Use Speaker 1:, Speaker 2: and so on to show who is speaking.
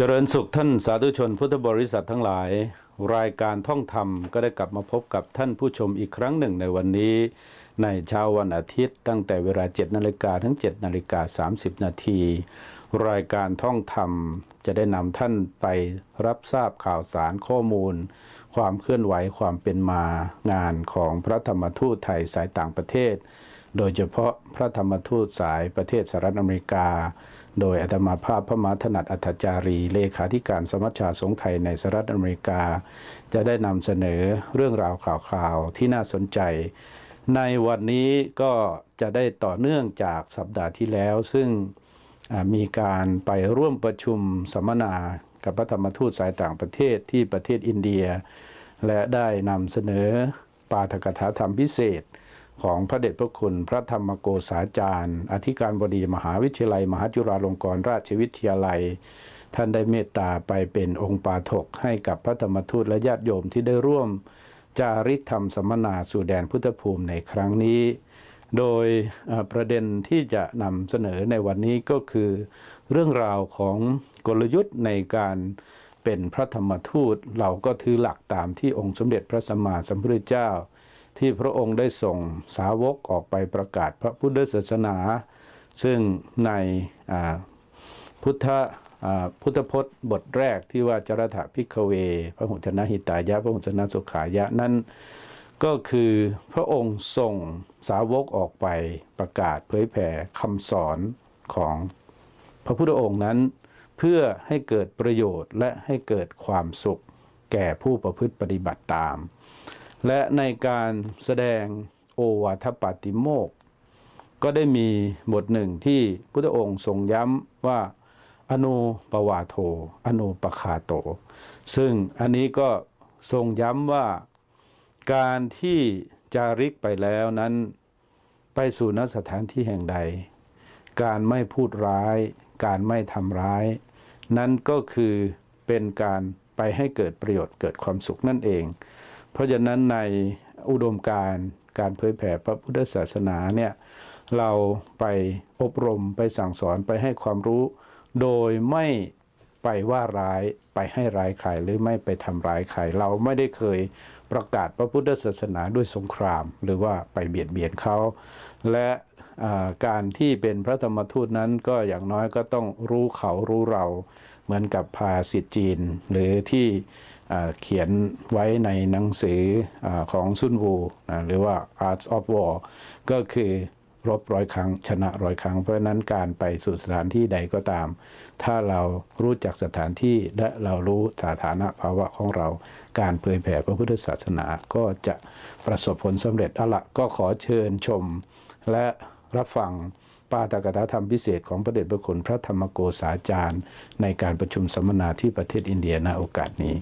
Speaker 1: เจริญสุขท่านสาธุชนพุทธบริษัททั้งหลาย รายการท่องธรรมก็ได้กลับมาพบกับท่านผู้ชมอีกครั้งหนึ่งในวันนี้ ในเช้าวันอาทิตย์ ตั้งแต่เวลา 7นาฬิกาถึง7นาฬิกา30 นาทีรายการท่องธรรมจะได้นำท่านไปรับทราบข่าวสารข้อมูล ความเคลื่อนไหวความเป็นมางานของพระธรรมทูตไทยสายต่างประเทศ โดยเฉพาะพระธรรมทูตสายประเทศสหรัฐอเมริกา โดยอาตมาภาพพระมหาถนัดอัธจารี เลขาธิการสมัชชาสงฆ์ไทยในสหรัฐอเมริกา จะได้นำเสนอเรื่องราวข่าวๆที่น่าสนใจ ในวันนี้ก็จะได้ต่อเนื่องจากสัปดาห์ที่แล้ว ซึ่งมีการไปร่วมประชุมสัมมนากับพระธรรมทูตสายต่างประเทศที่ประเทศอินเดีย และได้นำเสนอปาฐกถาธรรมพิเศษ ของพระเดชพระคุณ พระธรรมโกษาจารย์ อธิการบดีมหาวิทยาลัย มหาจุฬาลงกรณราชวิทยาลัย ท่านได้เมตตาไปเป็นองค์ปาถกให้กับพระธรรมทูตและญาติโยมที่ได้ร่วม จาริกธรรมสัมมนาสู่แดนพุทธภูมิในครั้งนี้ โดยประเด็นที่จะนำเสนอในวันนี้ก็คือ เรื่องราวของกลยุทธ์ในการเป็นพระธรรมทูตเราก็ถือหลักตามที่องค์สมเด็จพระสัมมาสัมพุทธเจ้า ที่พระองค์ได้ส่งสาวกออกไปประกาศพระพุทธศาสนา ซึ่งในพุทธพุทธพจน์บทแรกที่ว่าจรถะพิกเว พระหุชนะหิตายะ พระหุชนะสุขายะนั้นก็คือพระองค์ส่งสาวกออกไปประกาศเผยแผ่คำสอนของพระพุทธองค์นั้น เพื่อให้เกิดประโยชน์และให้เกิดความสุขแก่ผู้ประพฤติปฏิบัติตาม และในการแสดงโอวาทปาติโมก ก็ได้มีบทหนึ่งที่พุทธองค์ทรงย้ำว่าอนุปวาโท อนุปคาโต ซึ่งอันนี้ก็ทรงย้ำว่าการที่จาริกไปแล้วนั้น ไปสู่นสถานที่แห่งใด การไม่พูดร้าย การไม่ทำร้าย นั้นก็คือเป็นการไปให้เกิดประโยชน์เกิดความสุขนั่นเอง ราะฉะนั้นในอุดมการการเผยแผ่พระพุทธศาสนาเนี่ยเราไปอบรมไปสั่งสอนไปให้ความรู้ โดยไม่ไปว่าร้ายไปให้ร้ายใครหรือไม่ไปทำร้ายใครเราไม่ได้เคยประกาศพระพุทธศาสนาด้วยสงคราม หรือว่าไปเบียดเบียนเขาและการที่เป็นพระธรรมทูตนั้นก็อย่างน้อยก็ต้องรู้เขารู้เรา เหมือนกับภาษิตจีน หรือที่ เขียนไว้ในหนังสืออของซุนวูนะหรือว่า Art of War ก็คือรบร้อยครั้งชนะร้อยครั้ง เพราะนั้นการไปสู่สถานที่ใดก็ตาม ถ้าเรารู้จักสถานที่และเรารู้สถานะภาวะของเรา การเผยแผ่พระพุทธศาสนาก็จะประสบผลสำเร็จอาละก็ขอเชิญชม และรับฟังปาตกถาธรรมพิเศษของพระเดชพระคุณพระธรรมโกษาจารย์ ในการประชุมสัมมนาที่ประเทศอินเดียณโอกาสนี้